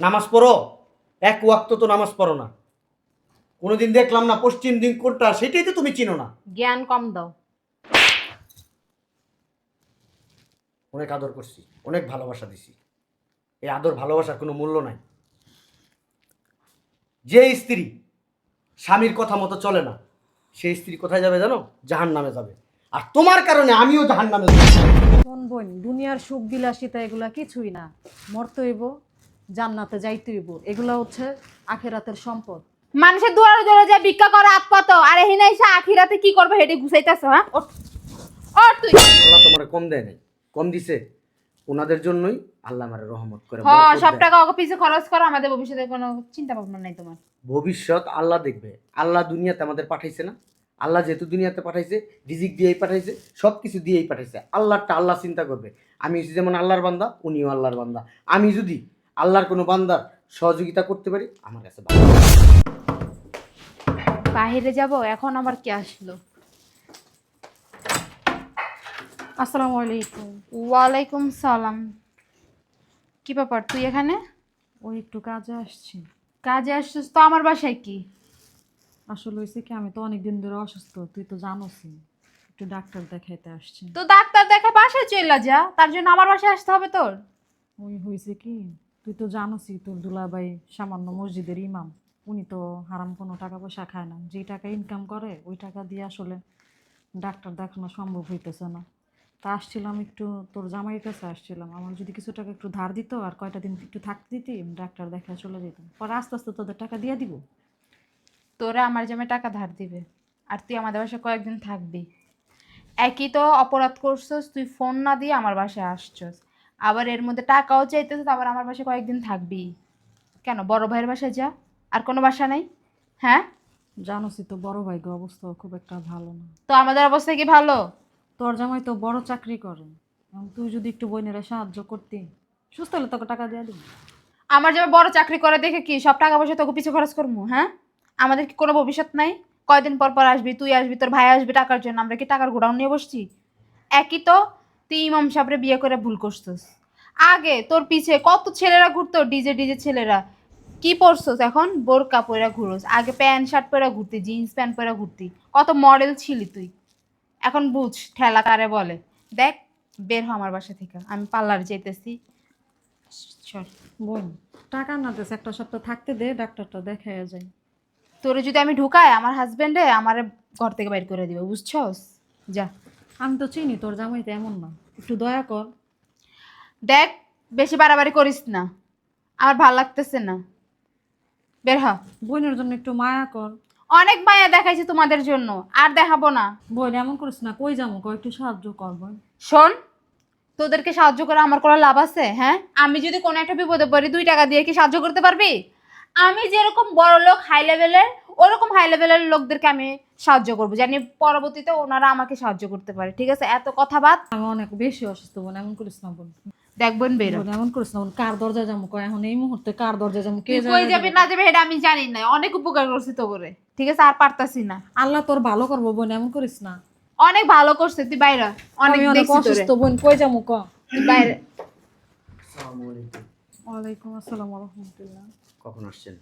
নামাজ পড়ো। এক ওয়াক্ত তো নামাজ পড়ো না। কোনোদিন দেখলাম না পশ্চিম দিন কোনটা সেটাই তো তুমি চিনো না। জ্ঞান কম দাও। অনেক আদর করছি অনেক ভালোবাসা দিছি। এই আদর ভালোবাসার কোনো মূল্য নাই। যে স্ত্রী স্বামীর কথা মতো চলে না সেই স্ত্রী কোথায় যাবে জানো? জাহান নামে যাবে। আর তোমার কারণে আমিও জাহান নামে যাব বোন? দুনিয়ার সুখ বিলাসিতা এগুলা কিছুই না। মরতে হইব জান্নাতে যাইতে হইব। এগুলা হচ্ছে আখেরাতের সম্পদ। মানুষের দুয়ারে দুয়ারে যায় ভিক্ষা করে আত্মত আর এখানে এসে আখিরাতে কি করবে হেঁটে গুছাইতেছ হ্যাঁ? ওঠ। ওঠ তুই। আল্লাহ তোমার কম দেয় নাই কম দিছে। ওনাদের জন্যই আল্লাহ আমার রহমত করে হ বরকত সব দেয়। টাকা ওকে পিছে খরচ করো আমাদের ভবিষ্যতে কোনো চিন্তা ভাবনা নাই তোমার। ভবিষ্যৎ আল্লাহ দেখবে। আল্লাহ দুনিয়াতে আমাদের পাঠাইছে না। আল্লাহ যেহেতু দুনিয়াতে পাঠাইছে রিজিক দিয়েই পাঠাইছে সব কিছু দিয়েই পাঠাইছে। আল্লাহটা আল্লাহ চিন্তা করবে। আমি যেমন আল্লাহর বান্দা উনিও আল্লাহর বান্দা। আমি যদি আল্লাহর কোনো বান্দার সহযোগিতা করতে পারি? আমার কাছে। বাইরে যাব এখন আবার কে আসলো? আসসালামু আলাইকুম। ওয়ালাইকুম সালাম। কি ব্যাপার তুই এখানে? ওই একটু কাজে আসছি। কাজে আসছিস? তো আমার বাসায় কি? আসলে হয়েছে কি আমি তো অনেক দিন ধরে অসুস্থ তুই তো জানোসই। একটু ডাক্তার দেখাইতে আসছি। তো ডাক্তার দেখা বাসায় চলে যা তার জন্য আমার বাসায় আসতে হবে তোর। ওই হয়েছে কি তুই তো জানোসই তোর দুলাভাই সামান্য মসজিদের ইমাম। উনি তো হারাম কোনো টাকা পয়সা খায় না। যে টাকা ইনকাম করে, ওই টাকা দিয়ে আসলে ডাক্তার দেখানো সম্ভব হইতেছে না। তা আসছিলাম একটু, তোর জামাইয়ের কাছে আসছিলাম। আমার যদি কিছু টাকা একটু ধার দিত আর কয়টা দিন একটু থাকতে দিতি, ডাক্তার দেখা চলে যেতাম। পরে আস্তে আস্তে তোদের টাকা দিয়ে দিব। তোরা আমার জমে টাকা ধার দিবে আর তুই আমাদের বাসায় কয়েকদিন থাকবি। একই তো অপরাধ করছস, তুই ফোন না দিয়ে আমার বাসায় আসছস। আবার এর মধ্যে টাকাও চাইতেছিস আবার আমার বাসায় কয়েকদিন থাকবি। কেন? বড় ভাইয়ের বাসায় যা। আর কোনো বাসা নাই? হ্যাঁ? জানোসই তো বড় ভাই গো অবস্থা খুব একটা ভালো না। তো আমাদের অবস্থা কি ভালো? তোর জামাই তো বড় চাকরি করে। তুই যদি একটু বোনেরা সাহায্য করতি সুস্থ হলে তোকে টাকা দিয়ে দিবি। আমার যেমন বড় চাকরি করে দেখে কি সব টাকা পয়সা তোকে পিছু খরচ করব হ্যাঁ? আমাদের কি কোনো ভবিষ্যৎ নাই? কয়দিন পর পর আসবি তুই আসবি তোর ভাই আসবি টাকার জন্য আমরা কি টাকার গোডাউন নিয়ে বসছি? একই তো তুই ইমাম সাহেবরে বিয়ে করে ভুল করছিস। আগে তোর পিছে কত ছেলেরা ঘুরতো ডিজে ডিজে ছেলেরা। কি পরছস এখন? বোরকা পরে ঘুরোস। আগে প্যান্ট শার্ট পরে ঘুরতি জিন্স প্যান্ট পরে ঘুরতি। কত মডেল ছিলি তুই। এখন বুঝ ঠেলা কারে বলে। দেখ বের হ আমার বাসা থেকে। আমি পার্লার যেতেছি বোন টাকা না দেশ একটা সপ্তাহ থাকতে দে ডাক্তারটা দেখাই যায় তোরে যদি আমি ঢুকাই আমার হাজবেন্ডে আমার ঘর থেকে বাইর করে দিবে বুঝছস? যা। আমি তো চিনি তোর জামাই তো এমন না। একটু দয়া কর। দেখ বেশি বাড়াবাড়ি করিস না। আমার ভালো লাগতেছে না। বের হ। বোনের জন্য একটু মায়া কর। অনেক মায়া দেখাইছি তোমাদের জন্য আর দেখাবো না। বোন এমন করিস না কই যাব? কয় একটু সাহায্য কর বোন। শোন তোদেরকে সাহায্য করে আমার কোনো লাভ আছে হ্যাঁ? আমি যদি কোনো একটা বিপদে পড়ি দুই টাকা দিয়ে কি সাহায্য করতে পারবি? আমি যেরকম বড় লোক হাই লেভেলের ওরকম হাই লেভেলের লোকদেরকে আমি সাহায্য করব জানি পরবর্তীতে ওনারা আমাকে সাহায্য করতে পারে ঠিক আছে? এত কথা বাদ। আমি অনেক বেশি অসুস্থ বোন এমন করিস না বোন। দেখবেন বেরো বোন এমন করিস না বোন কার দরজা যাব কয়? এখন এই মুহূর্তে কার দরজা যাব কে তুই জানে কই যাবি না যাবে এটা আমি জানি না। অনেক উপকার করছি তো করে ঠিক আছে? আর পারতাছি না। আল্লাহ তোর ভালো করব বোন এমন করিস না। অনেক ভালো করছে তুই বাইরে অনেক আমি অনেক দেখছি তোরে। অসুস্থ বোন কই যাব ক? তুই বাইরে আসসালামু আলাইকুম। ওয়ালাইকুম আসসালাম রহমতুল্লাহ। কখন আসছেন?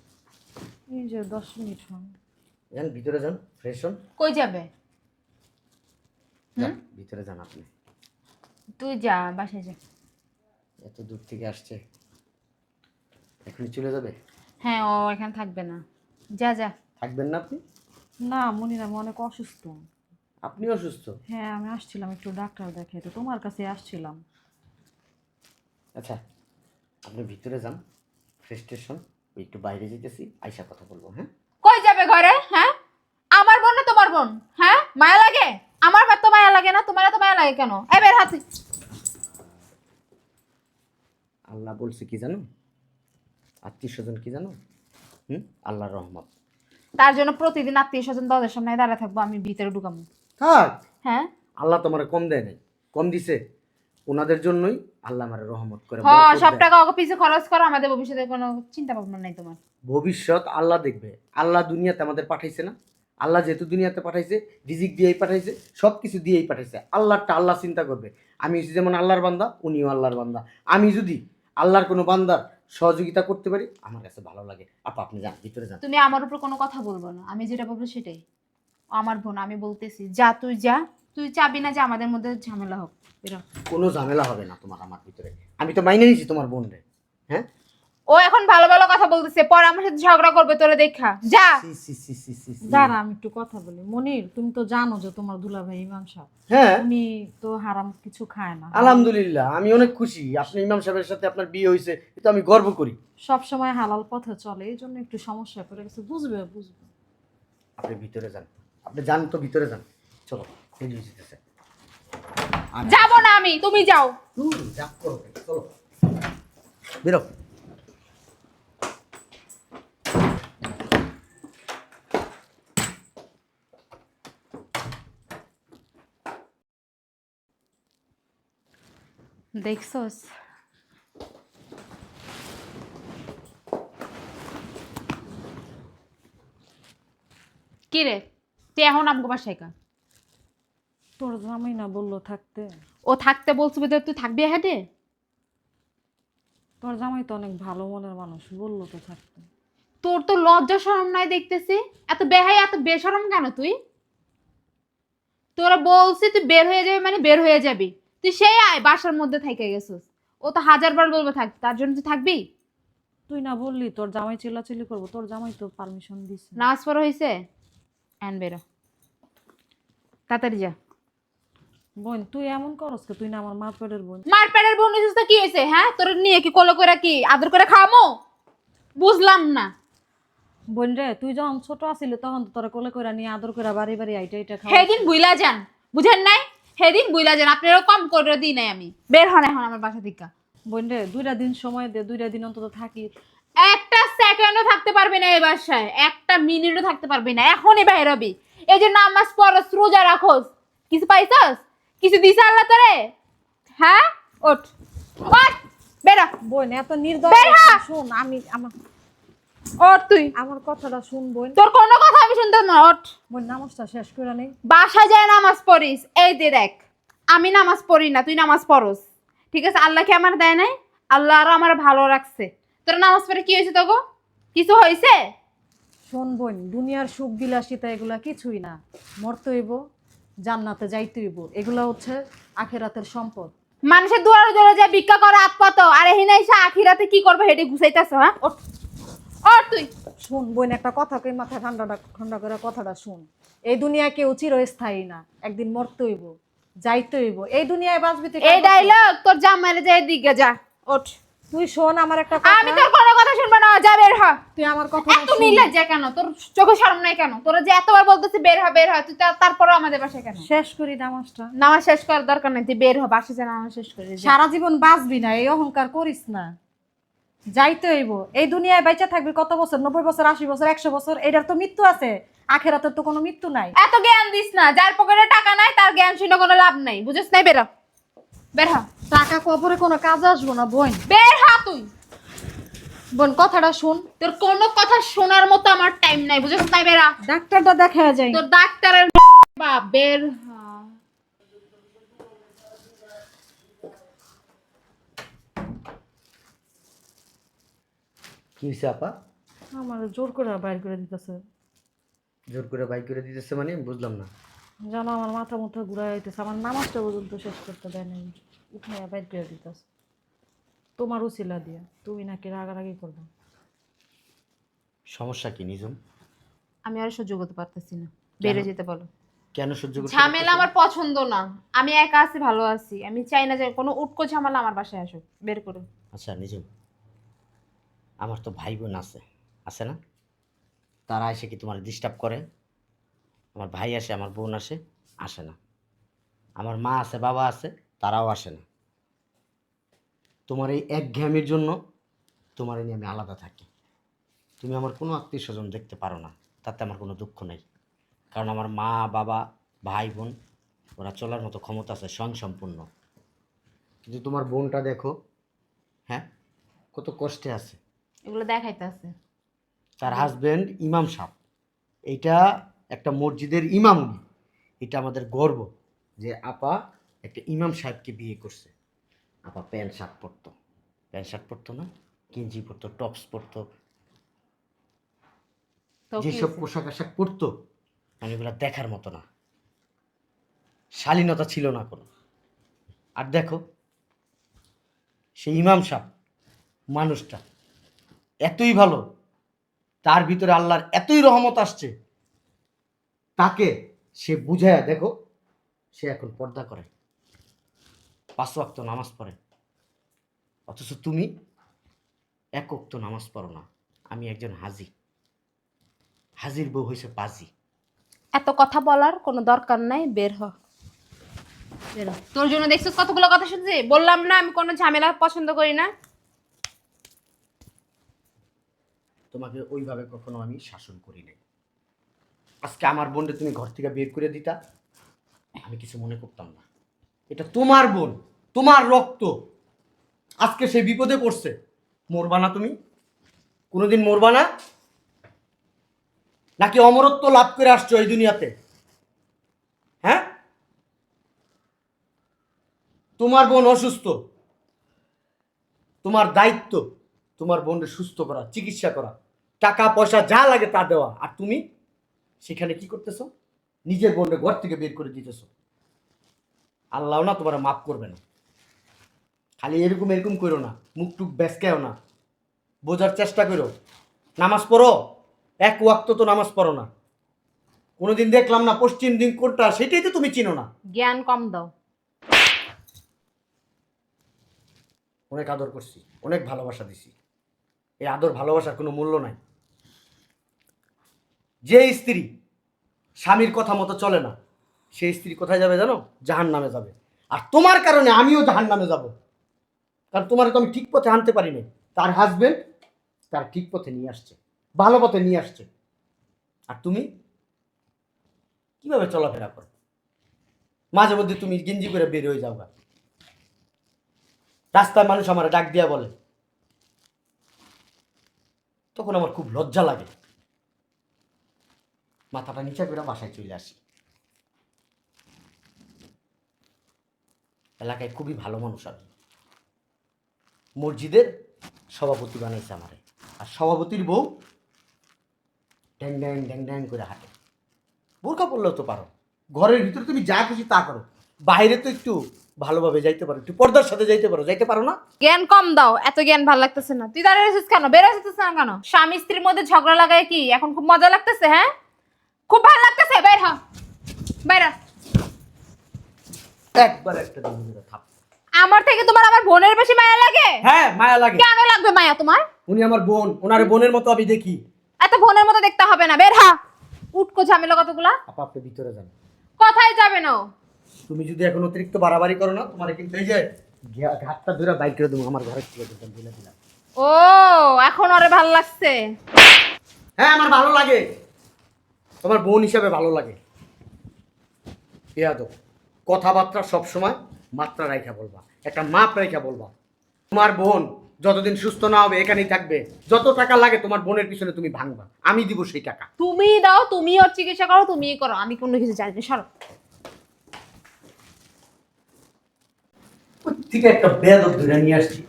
এই যে দশ মিনিট হন যান ভিতরে যান ফ্রেশ হন। কই যাবে? যান, ভিতরে যান আপনি। তুই যা বাসায় যা। এত দূর থেকে আসছে। এখনই চলে যাবে? হ্যাঁ ও এখানে থাকবে না। যা যা। থাকবেন না আপনি? না মনির আমি অনেক অসুস্থ। আপনি অসুস্থ? হ্যাঁ আমি আসছিলাম একটু ডাক্তার দেখাইতে তোমার কাছে আসছিলাম। আচ্ছা আপনি ভিতরে যান ফ্রেশ স্টেশন একটু বাইরে যেতেছি আইসা কথা বলব হ্যাঁ? কই যাবে ঘরে হ্যাঁ? আমার বোন না তোমার বোন? হ্যাঁ? মায়া লাগে? আমার বা তো মায়া লাগে না তোমার তো মায়া লাগে কেন? এ বের হাতে। আল্লাহ বলছে কি জানো? আত্মীয় স্বজন কি জানো? হুম? আল্লাহর রহমত। তার জন্য প্রতিদিন আত্মীয় স্বজন দরজার সামনে দাঁড়ায় থাকব আমি ভিতরে ঢুকাবো। থাক। হ্যাঁ? আল্লাহ তোমার কম দেয় নাই কম দিছে। ওনাদের জন্যই আল্লাহ আমার রহমত করে হ বরকত সব টাকা ওকে পিছে খরচ করো আমাদের ভবিষ্যতে কোনো চিন্তা ভাবনা নাই তোমার। ভবিষ্যৎ আল্লাহ দেখবে। আল্লাহ দুনিয়াতে আমাদের পাঠাইছে না। আল্লাহ যেহেতু দুনিয়াতে পাঠাইছে রিজিক দিয়েই পাঠাইছে সব কিছু দিয়েই পাঠাইছে। আল্লাহটা আল্লাহ চিন্তা করবে। আমি যেমন আল্লাহর বান্দা উনিও আল্লাহর বান্দা। আমি যদি আল্লাহর কোনো বান্দার সহযোগিতা করতে পারি আমার কাছে ভালো লাগে। আপা আপনি যান ভিতরে যান। তুমি আমার উপর কোনো কথা বলব না। আমি যেটা বলব সেটাই। আমার বোন আমি বলতেছি যা তুই যা তুই চাবি না যে আমাদের মধ্যে ঝামেলা হোক। বেরো। কোনো ঝামেলা হবে না তোমার আমার ভিতরে। আমি তো মাইনে নিয়েছি তোমার বোন রে হ্যাঁ? ও এখন ভালো ভালো কথা বলতেছে পরে আমার সাথে ঝগড়া করবে তোরে দেখা। যা। সি, সি, সি, সি, সি, সি। দাঁড়া আমি একটু কথা বলি। মনির তুমি তো জানো যে তোমার দুলাভাই ইমাম সাহেব। হ্যাঁ। উনি তো হারাম কিছু খায় না। আলহামদুলিল্লাহ আমি অনেক খুশি। আপনি ইমাম সাহেবের সাথে আপনার বিয়ে হয়েছে এটা আমি গর্ব করি। সব সময় হালাল পথে চলে এই জন্য একটু সমস্যা করে গেছে। বুঝবে বুঝবে। আপনি ভিতরে যান। আপনি যান তো ভিতরে যান। চলো। যাব না আমি তুমি যাও। করো, চলো। বেরো। দেখছস? কি রে তুই এখন আমগো বাসায় কা? তোর জামাই না বলল থাকতে? ও থাকতে বলছো বেদে তুই থাকবি হেঁটে তোর জামাই তো অনেক ভালো মনের মানুষ বলল তো থাকতে। তোর তো লজ্জা শরম নাই দেখতেছি। এত বেহাই এত বেশরম কেন তুই? তোরা বলছি তুই বের হয়ে যাবি মানে বের হয়ে যাবি। তুই সেই আয় বাসার মধ্যে থেকে গেছিস। ও তো হাজারবার বলবে থাক তার জন্য তুই থাকবি? তুই না বললি তোর জামাই চিল্লাচিল্লি করব তোর জামাই তো পারমিশন দিছে। নামাজ পড়া হয়েছে এন বেরো। তাড়াতাড়ি যা। বোন তুই এমন করস কে? তুই না আমার মা পেটের বোন। মার পেটের বোন হয়েছিস তো কি হয়েছে হ্যাঁ? তোর নিয়ে কি কোলো করে কি আদর করে খাওয়ামো? বুঝলাম না। বোন রে তুই যখন ছোট আছিলি তখন তো তোরা কোলে করে নিয়ে আদর করে বাড়ি বাড়ি আইটা আইটা খাওয়া সেদিন বুইলা যান বুঝেন নাই? সেদিন বুইলা যান আপনারও কম করে দিই নাই আমি। বের হন এখন আমার বাসা থেকে। বোন রে দুইটা দিন সময় দে দুইটা দিন অন্তত থাকি। একটা সেকেন্ডও থাকতে পারবি না এই বাসায় একটা মিনিটও থাকতে পারবি না। এখনই বাইর হবি। এই যে নামাজ পড়স রোজা রাখোস। কিছু পাইছস? কিছু দিছে আল্লাহ তোরে? হ্যাঁ? ওঠ। ওঠ বেরো বোন এত নির্দয় শুন আমি আমার ওঠ তুই। আমার কথাটা শুন বোন। তোর কোনো কথা আমি শুনতে না ওঠ। বোন নামাজটা শেষ করে নেই বাসায় যায় নামাজ পড়িস। এই দে দেখ আমি নামাজ পড়ি না তুই নামাজ পড়স। ঠিক আছে? আল্লাহকে আমার দেয় নাই? আল্লাহ আরও আমার ভালো রাখছে। তোর নামাজ পড়ে কি হয়েছে তোকে কিছু হয়েছে? শোন বোন দুনিয়ার সুখ বিলাসিতা এগুলা কিছুই না। মরতে হইব জান্নাতে যাইতে হইব। এগুলা হচ্ছে আখেরাতের সম্পদ। মানুষের দুয়ারে দুয়ারে যে ভিক্ষা করে আত্মত আর এখানে এসে আখিরাতে কি করবে হেঁটে গুছাইতেছ হ্যাঁ? ওঠ। ওঠ তুই। শুন বোন একটা কথা কই মাথা ঠান্ডাটা ঠান্ডা করে কথাটা শুন। এই দুনিয়া কেউ চিরস্থায়ী না একদিন মরতে হইব যাইতে হইব। এই দুনিয়ায় বাঁচবি তুই এই? ডাইলগ তোর জামাইরে যাই দিকে যা। ওঠ। তুই শোন আমার একটা কথা। আমি তোর কোনো কথা শুনব না যা বের হ। তুই আমার কথা এত নির্লজ্জা কেন? তোর চোখে শরম নাই কেন? তোরা যে এতবার বলতেছি বের হ বের হ। তুই তা- তারপরেও আমাদের বাসায় কেন? শেষ করি নামাজটা। নামাজ শেষ করার দরকার নেই তুই বের হ বাসা যা নামাজ শেষ করে। সারা জীবন বাঁচবি না এই অহংকার করিস না। যাই যাইতে হইব। এই দুনিয়ায় বাইচা থাকবি কত বছর? নব্বই বছর আশি বছর একশো বছর? এটার তো মৃত্যু আছে। আখেরাতের তো কোনো মৃত্যু নাই। এত জ্ঞান দিস না যার পকেটে টাকা নাই তার জ্ঞান শুনে কোনো লাভ নাই। বুঝিস নাই বের। বের হ। টাকা কবরে কোনো কাজে আসব না বোন। বের হ তুই। বোন কথাটা শুন। তোর কোনো কথা শোনার মতো আমার টাইম নাই বুঝিস নাই বের। ডাক্তারটা দেখা যায়। তোর ডাক্তারের বাপ বের হ। কি হয়েছে আপা? আমার জোর করে বাইর করে দিতেছে। জোর করে বাইক করে দিতেছে মানে? বুঝলাম না। জানো আমার মাথা মুথা ঘুরাই যাইতেছে আমার নামাজটা পর্যন্ত শেষ করতে দেয় নাই। উঠে বাইর করে দিতেছে। তোমারও উচিলা দিয়া তুমি নাকি রাগারাগি করবে। সমস্যা কি নিজম আমি আর সহ্য করতে পারতেছি না। বেড়ে যেতে বলো। কেন সহ্য করতে ঝামেলা আমার পছন্দ না। আমি একা আছি ভালো আছি। আমি চাই না যে কোনো উটকো ঝামেলা আমার বাসায় আসুক বের করো আচ্ছা নিজম আমার তো ভাই বোন আছে। আছে না? তারা এসে কি তোমার ডিস্টার্ব করে? আমার ভাই আসে আমার বোন আসে আসে না। আমার মা আছে বাবা আছে তারাও আসে না। তোমার এই এক ঘ্যামির জন্য তোমার নিয়ে আমি আলাদা থাকি। তুমি আমার কোনো আত্মীয় স্বজন দেখতে পারো না তাতে আমার কোনো দুঃখ নেই। কারণ আমার মা বাবা ভাই বোন ওরা চলার মতো ক্ষমতা আছে স্বয়ং সম্পূর্ণ কিন্তু তোমার বোনটা দেখো হ্যাঁ কত কষ্টে আছে। এগুলো দেখাইতে আছে তার হাজবেন্ড ইমাম সাহেব। এইটা একটা মসজিদের ইমাম উনি। এটা আমাদের গর্ব যে আপা একটা ইমাম সাহেবকে বিয়ে করছে। আপা প্যান্ট শার্ট পরতো। প্যান্ট শার্ট পরতো না গেঞ্জি পরতো টপস পরতো। যেসব পোশাক আশাক পরতো আমি এগুলো দেখার মতো না। শালীনতা ছিল না কোনো। আর দেখো সেই ইমাম সাহ মানুষটা এতই ভালো তার ভিতরে আল্লাহর এতই রহমত আসছে তাকে সে বুঝায় দেখো সে এখন পর্দা করে। পাঁচ ওয়াক্ত নামাজ পড়ে। অথচ তুমি এক ওয়াক্ত নামাজ পড়ো না। আমি একজন হাজি। হাজির বউ হয়েছে পাজি। এত কথা বলার কোনো দরকার নাই বের হ। বের হ। তোর জন্য দেখছিস কতগুলো কথা শুনছি? বললাম না আমি কোনো ঝামেলা পছন্দ করি না। তোমাকে ওইভাবে কখনো আমি শাসন করি নাই। আজকে আমার বোনকে তুমি ঘর থেকে বের করে দিতা। আমি কিছু মনে করতাম না। এটা তোমার বোন, তোমার রক্ত। আজকে সে বিপদে পড়ছে। মরবা না তুমি। কোনোদিন মরবা না। নাকি অমরত্ব লাভ করে আসছো এই দুনিয়াতে? হ্যাঁ? তোমার বোন অসুস্থ। তোমার দায়িত্ব তোমার বোনকে সুস্থ করা, চিকিৎসা করা। টাকা পয়সা যা লাগে তা দেওয়া। আর তুমি? সেখানে কি করতেছো? নিজের বোনকে ঘর থেকে বের করে দিতেছো। আল্লাহ না তোমার মাফ করবে না। খালি এরকম এরকম করো না। মুখ টুক ব্যাসকেও না। বোঝার চেষ্টা করো। নামাজ পড়ো। এক ওয়াক্ত তো নামাজ পড়ো না। কোনোদিন দেখলাম না পশ্চিম দিন কোনটা সেটাই তো তুমি চিনো না। জ্ঞান কম দাও। অনেক আদর করছি। অনেক ভালোবাসা দিছি। এই আদর ভালোবাসার কোনো মূল্য নাই। যে স্ত্রী স্বামীর কথা মতো চলে না, সেই স্ত্রী কোথায় যাবে জানো? জাহান নামে যাবে। আর তোমার কারণে আমিও জাহান নামে যাব। কারণ তোমার তো আমি ঠিক পথে আনতে পারি নাই তার হাজবেন্ড তার ঠিক পথে নিয়ে আসছে, ভালো পথে নিয়ে আসছে। আর তুমি? কীভাবে চলাফেরা করো? মাঝে মধ্যে তুমি গেঞ্জি করে বের হয়ে যাও গা। রাস্তায় মানুষ আমার ডাক দিয়া বলে। তখন আমার খুব লজ্জা লাগে। মাথাটা নিচে করে বাসায় চলে আসি। এলাকায় খুবই ভালো মানুষ আমি। মসজিদের সভাপতি বানাইছে আমারে। আর সভাপতির বউ ড্যাং ড্যাং ড্যাং ড্যাং করে হাঁটে। বোরকা পড়লেও তো পারো। ঘরের ভিতরে তুমি যা খুশি তা করো। বাইরে তো একটু ভালোভাবে যাইতে পারো, একটু পর্দার সাথে যাইতে পারো। যাইতে পারো না? জ্ঞান কম দাও, এত জ্ঞান ভালো লাগতেছে না। তুই দাঁড়িয়ে কেন? বের হয়েছিস না কেন? স্বামী স্ত্রীর মধ্যে ঝগড়া লাগায় কি? এখন খুব মজা লাগতেছে হ্যাঁ? খুব ভালো লাগতেছে বের হ। বের হ। একবার একটা দিন মেরে থাপ আমার থেকে তোমার আমার বোনের বেশি মায়া লাগে? হ্যাঁ মায়া লাগে। কেন লাগবে মায়া তোমার? উনি আমার বোন ওনার বোনের মতো আমি দেখি। এত বোনের মতো দেখতে হবে না বের হ। উটকো ঝামেলা কতগুলা? আপা আপনি ভিতরে যান। কোথায় যাবে না তুমি যদি এখন অতিরিক্ত বাড়াবাড়ি করো না তোমার কিন্তু এই যে ঘা- ঘাটটা ধরে বাইক করে দেবো আমার ঘরে থেকে দেবেন বলে দিলাম। ও এখন ওরে ভালো লাগছে। হ্যাঁ আমার ভালো লাগে। তোমার বোন হিসাবে ভালো লাগে। পেয়াদ কথাবার্তা সবসময় মাত্রা রাইখা বলবা। একটা মাপ রাইখা বলবা। তোমার বোন যতদিন সুস্থ না হবে এখানেই থাকবে। যত টাকা লাগে তোমার বোনের পিছনে তুমি ভাঙবা। আমি দিব সেই টাকা। তুমি দাও তুমি ওর চিকিৎসা করো তুমিই করো। আমি কোনো কিছু জানি না। সরো। থেকে একটা বেদব ধরে নিয়ে আসছি।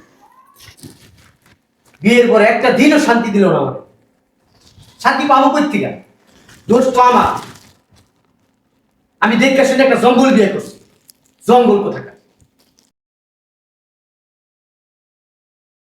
বিয়ের পরে একটা দিনও শান্তি দিল না আমাকে। শান্তি পাবো কই থেকে দোষ তো আমার। আমি দেখে শুনে একটা জঙ্গল বিয়ে করছি। জঙ্গল কোথাকার?